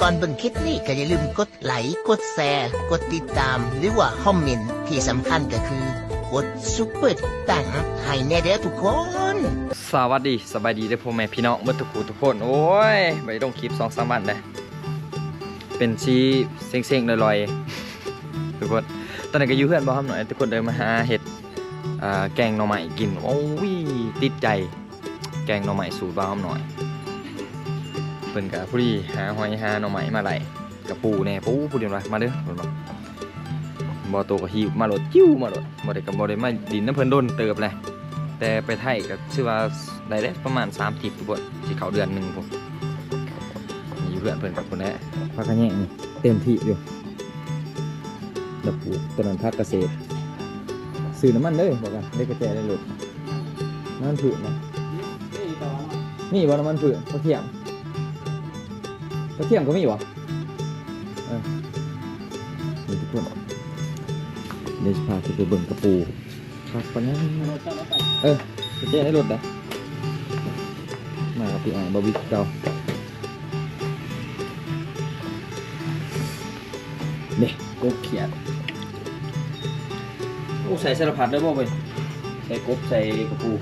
ก่อนเบิ่งคลิปนี้ก็อย่าลืมกดไลค์กดแชร์กดติดตาม หรือว่าคอมเมนต์ที่สำคัญก็คือกดซุปเปอร์ตังให้แน่เด้อทุกคน สวัสดีสบายดีเด้อพ่อแม่พี่น้องเมื่อทุกคู่ทุกคน โอ้ยไปลงคลิปสองสามวันเลยเป็นชีเซ็งๆลอยๆทุกคนตอนนี้นก็อยู่เพื่อนบ่ครับหน่อยทุกคนเดินมาหาเห็ดอ่าแกงหน่อไม้กินโอ้ยติดใจ แกงหน่อไม้สูตรบ้าหน่อย เพิ่นกับผู้ดีหาหอยหาหน่อไม้มาไหลกับปูแน่ปูปูเดียวไรมาเด้อเพิ่นบอกบ่โตก็หิวมาโหลดจิ้วมาโหลดบ่ได้กับบ่ได้มาดินน้ำเพิ่นโดนเติบเลยแต่ไปไทยก็ชื่อว่าได้ได้ประมาณ3ทิปทุกคนที่เขาเดือนหนึ่งผมอยู่เพื่อนเพื่นกับคนนี้พักกันแย่นี่เต็มที่อยู่ดับปูต้นนั้นพักเกษตรซื้อน้ำมันเลยบอกกันได้กระแจได้หลดน้ำมันผืนนะนี่ว่าน้ำมันผืนกระเทียม กระเทียมก็มีวะเออนี่ทุกคนเดี๋ยวจะพาไปเบิ่งกระปูพักกันนะเออเจ๊ได้รถนะมากับพี่อ่างบาร์บีคิวเก่าเนี่ยกบเขียดโอ้ใส่สารพัดได้บ่เว้ยใส่กบใส่กระปู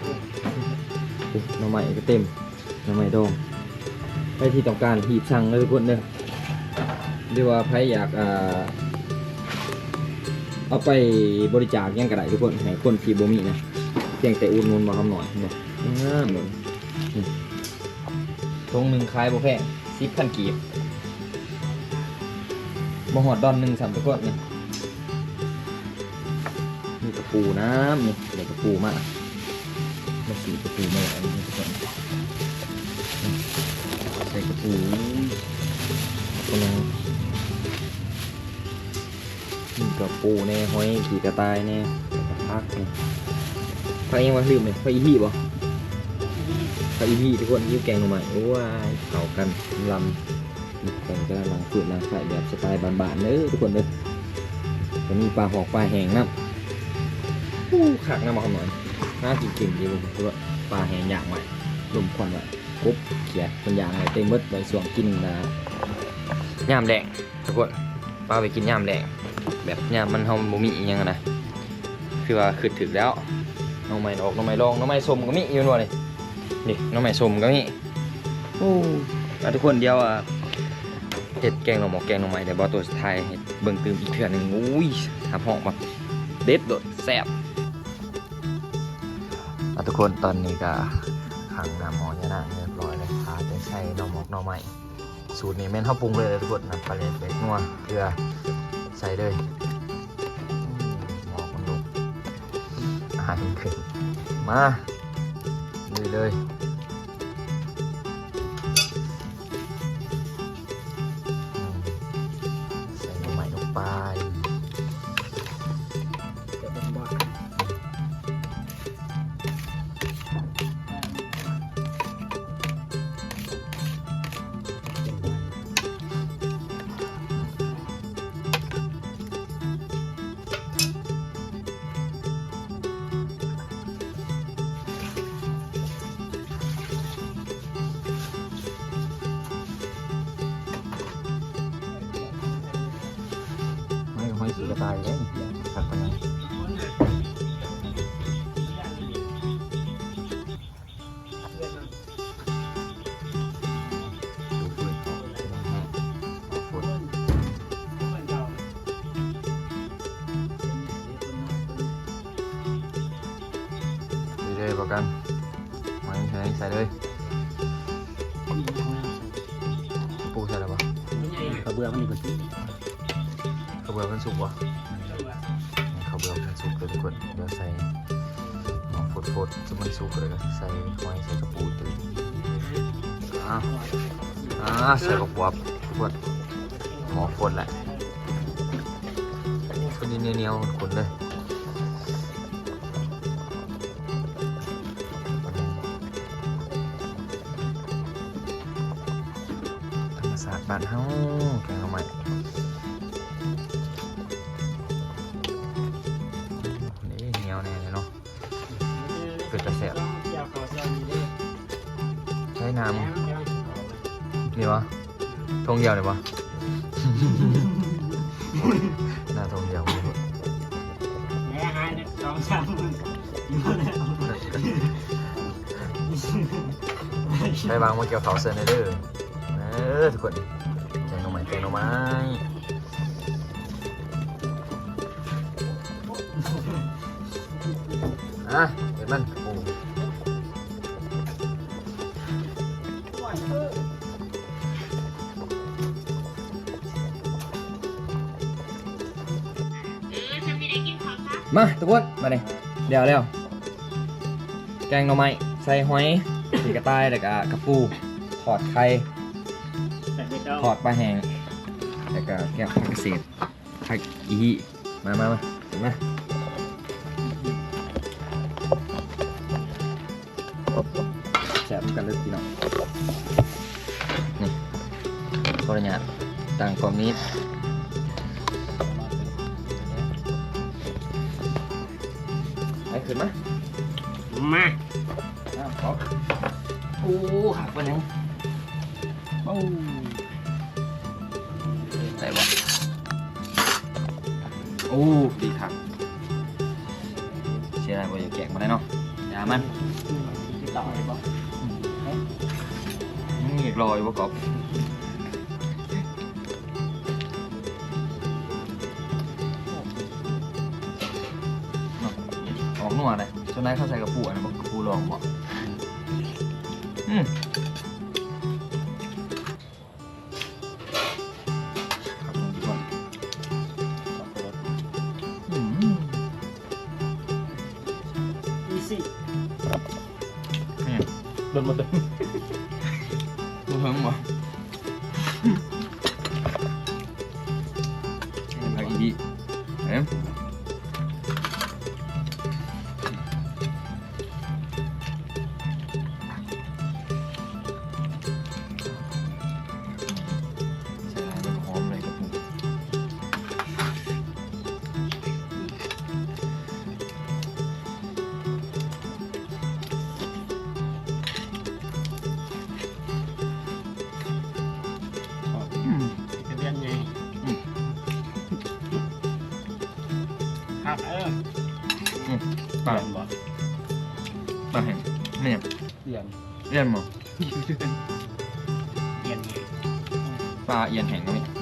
โอ้หน้ำใหม่ก็เต็มหน้ำใหม่ดองใค รที่ต้องการหีบสั่งเลยทุกคนเด้อหรือว่าใครอยากอ่าเอาไปบริจาคยังกระไดทุกคนให้คนที่บ่มีนะเพียงแต่อุดหนุนมาคำหน่อยเนาะงามเลยทงหนึ่งขายบ่แพงสิบพันกีบบ่หอดดอนหนึ่งสามทุกคนเนี่ยมีกระปูน้ำนี่ยวกระปูมากมาสีกระปูมาอะไรนี่ทุกคน ใส่กระปูกำลังมีกระปูแน่ห้อยขี่กระต่ายแน่พักนี่พระยังว่าลืมเลยพระอีพี่บ่พระอีพี่ทุกคนยิ้แกงลงใหม่โอ้ยเข่ากันลำแกงกระลังฝืดลังไฟแบบสไตล์บานๆเด้อทุกคนเด้อจะมีปลาหอกปลาแห้งน้ำอู้ขักน้ำมาขน่อยน่ากินกินดีเลยคือว่าปลาแห้งอย่างใหม่ลมควันไว้ กบเขียดมันอย่างไรเต็มหมดใบสวงกินนะยามแดงทุกคนปลาไปกินยามแดงแบบเนี่ยมันเฮาบ่มีอีหยังอะนะคือว่าคือถึกแล้วน้องใหม่ออกน้องใหม่ลองน้องใหม่สมก็มีอยู่นู่นนี่นี่น้องใหม่สมก็มีโอ้อะทุกคนเดียวอะเห็ดแกงหน่อหมกแกงหน่อไม้แต่บ่ตัวสุดท้ายเฮ็ดเบิ่งตื่มอีกเทื่อหนึงอุ้ยหับห้องแบบเด็ดโดดแซ่บอะทุกคนตอนนี้ก็ขังน้ำหมอยานางเรียบร้ หน่อหมกหน่อไม้สูตรนี้แม่นเฮาปรุงเลยเลยทุกคนน้ำปลาเล็ดเล็กนัวเกลือใส่เลยหมอกมันลุกอาหารขึ้นมาเลยเลย ไม่ห้อยสีกระต่ายเลยขัดไปไาเป็นแห้งเอาฝนดีเลยบอกกันไม่ใช่ใส่เลยปูใส่แล้วปะกระเบื้องมันนี่ก็ที่ข้าวเบื่อมันสุกวะข้าวเบื่อมันสุกเลยทุกคนเดี๋ยวใส่หอมฟดฟดๆจะมันสุกเลยก็ใส่หอยใส่กระปูตื่นอ้าวอ่าใส่กระปุกทุกคนหอมฟดแหละเป็นเหนียวๆคนเลยธรรมศาสตร์บ้านเฮา เดียวเลยปะหน้าทงเดียวบ่รู้แม่หายเนี่ยสองสามหมื่นมาแล้วไปวางมาเกี่ยวเขาเซนเดอร์เออทุกคนแกงหน่อไม้แกงหน่อไม้อะเห็นมัน มาทุกคนมาเลยเดี๋ยวเร็วแกงหน่อไม้ใส่หอยสีกระต่ายแล้วก็กระปูถอดไข่แต่ไม่ต้องทอดปลาแห้งแล้วก็แก้วผักเกษตรผักอีหิมามามาถึงมาแซ่บกันเลยพี่น้องนี่ขออนุญาตต่างกล่องนี้ มามาอ้าวขอโอ้หักไปยังโอ้ใส่บ่โอ้ดีครับเสียดายบ่อยากแกะมาได้เนาะอย่ามันติดต่อเลยบอกมึงอยากรออยู่บ่กอบ เลยจนได้เข้าใส่กระปูอันนั้นบอกกระปูลองบ่อืมครับผมดีกว่าอืมอีซี่นี่ โดนมาตึง เนี่ยเรียนเรียนบ่เรียนไงปลาเอียนแห้งก็มี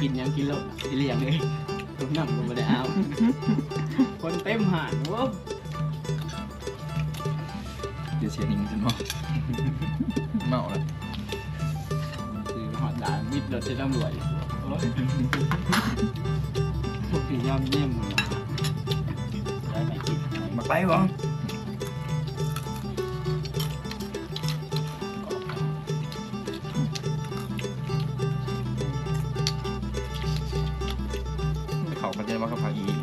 กินยังกินแล้วที่เลี้ยงเลยผมนั่งลงมาได้เอา คนเต็มหาดโว้เดี๋ยวเสียนิ่งจนเมาเมาแล้วคือหอดด่านมิดรถจะตำรวจโอ้ยพวกพี่ยอมเยี่ยมมึงนะได้ไหมกินมาไปบ่เขากันจะ มา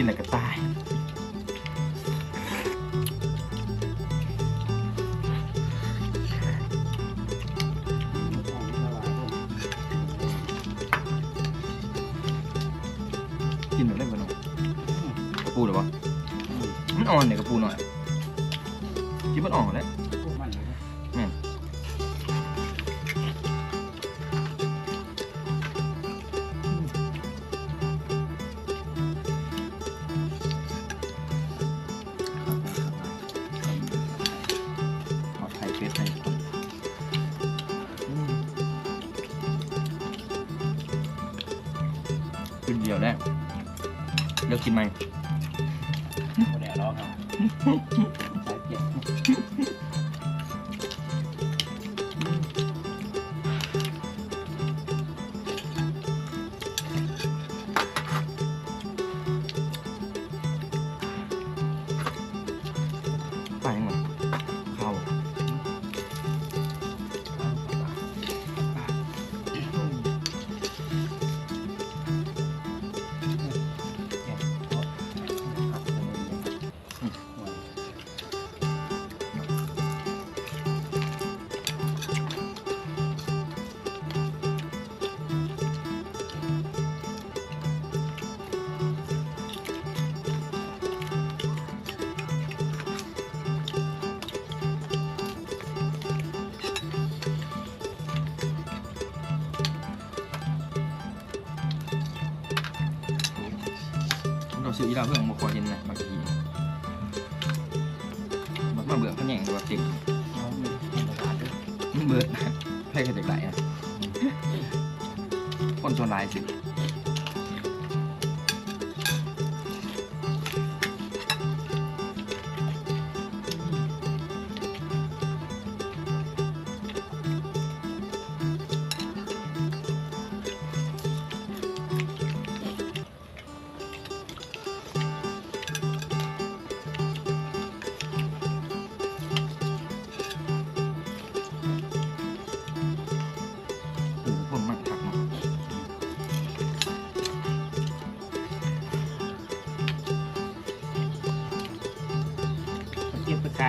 กินแล้วก็ตายกินแบบเล่นกันหน่อยกระปูหรือวะมันอ่อนเนี่ยกระปูหน่อยกินมันอ่อนแล้ว กินเดียวแล้วเลือกกินไหมบ่ได้ร้องครับสายเปียก เราซื้ออีลาเพื่อนมาคอยเห็นนะบางทีมันมาเบื่อเขนแย่งตัวจริงเตรายด้วยมันเบื่อให้กันจากไหนอะคนชวนลายสิ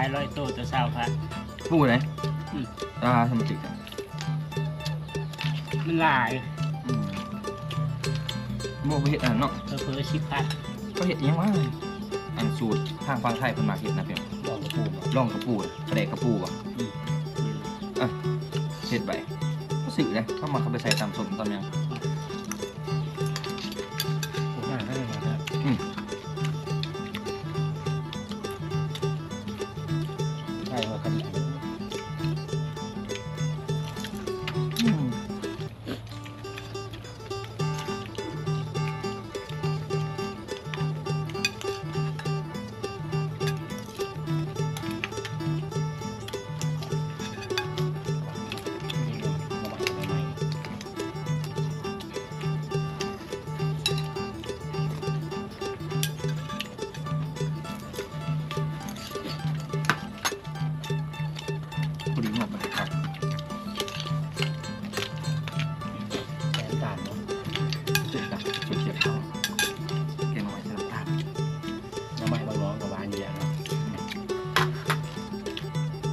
ายร้อยโตตัวเศร้าพัน พูดไหนอืม อ่าทำไมติดอะมันหลายอืมโมไปเห็ดอะเนาะเพิ่อชิบพันก็เห็ดอิหยังวะอันสูตรทางฟังไทยเป็นมาเห็ดนะเพียงบอกกับปู่บอกล่องกระปูอะกระเดกกระปูอะอืมเห็ดไปก็สื่อเลยเข้ามาเขาไปใส่ตามสมตอนเนี้ยผ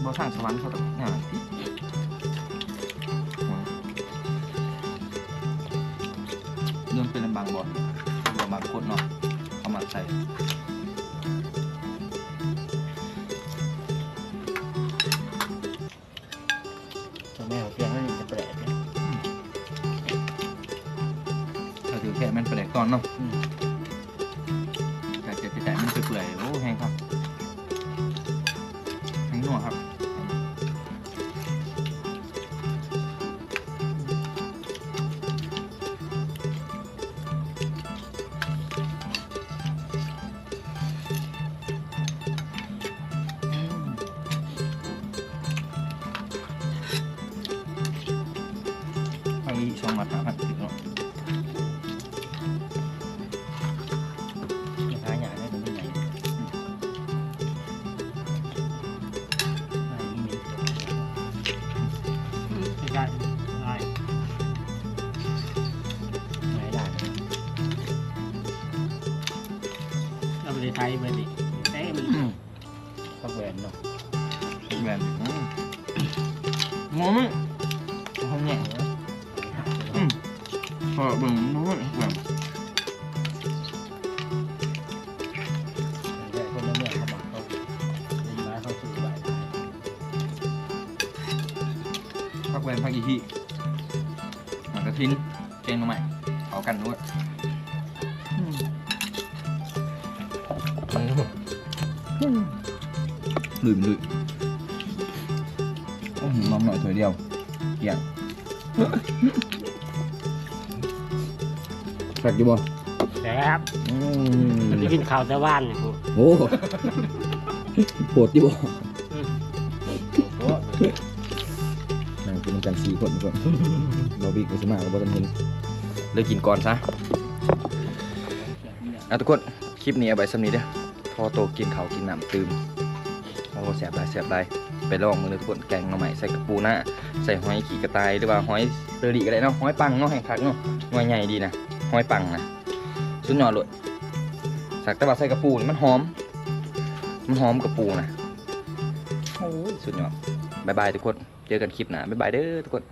บ่ทางสวรรค์เขาต้องงานเรื่องเป็นลำบางบ่อนลำบางโคตรเนาะเอามาใส่ตัวแม่ของเพียงนั่นจะแปลกเนี่ยถ้าถือแค่มันแปลกตอนเนาะอืมแต่เจ็บแต่มันเปื่อยๆโอ้แห้งครับแห้งนัวครับ ไทยไปดิเต้มันอืมก็แหวนเนาะแบนอืมงงมั้ยห้องแง่อืมพอเบิ่งนู้นแบบแต่คนละเรื่องเขาบอกเขาเป็นร้ายเขาสู้ไปพักแวนพักอีที่มันกระทินเจงมาใหม่เอากันด้ วยลืมลืมโอ้โหน้องหน่อยถอยเดียวเกี่ยงแฟกอยู่บ่แซ่บอืมันมได้กินข้าวแต่ว่านเนี่ยกูโอ้โหดอยู่บ่โอ้นั่งกินกันสี่คนก่อนบอบิ๊กไปสมาก็บ่กันเห็นเลยกินก่อนซะอะทุกคน คลิปนี้เอาไว้สำนี้เด้อพอโตกินเขาวกินน้ำตื่มโอ้แสบหลายแสบหลายไปลองมือเลยทุกคนแกงหน่อไม้ใส่กระปูหน้าใส่หอยขี่กระต่ายหรือว่าหอยเตอรี่ก็ได้เนาะหอยปังเนาะแห่งคักเนาะหน่วยใหญ่ดีนะหอยปังนะสุดยอดเลยสักแต่ว่าใส่กระปูนี่มันหอม มันหอมกระปูนะโอ้ยสุดยอดบายบายทุกคนเจอกันคลิปหน้าบายบายเด้อทุกคน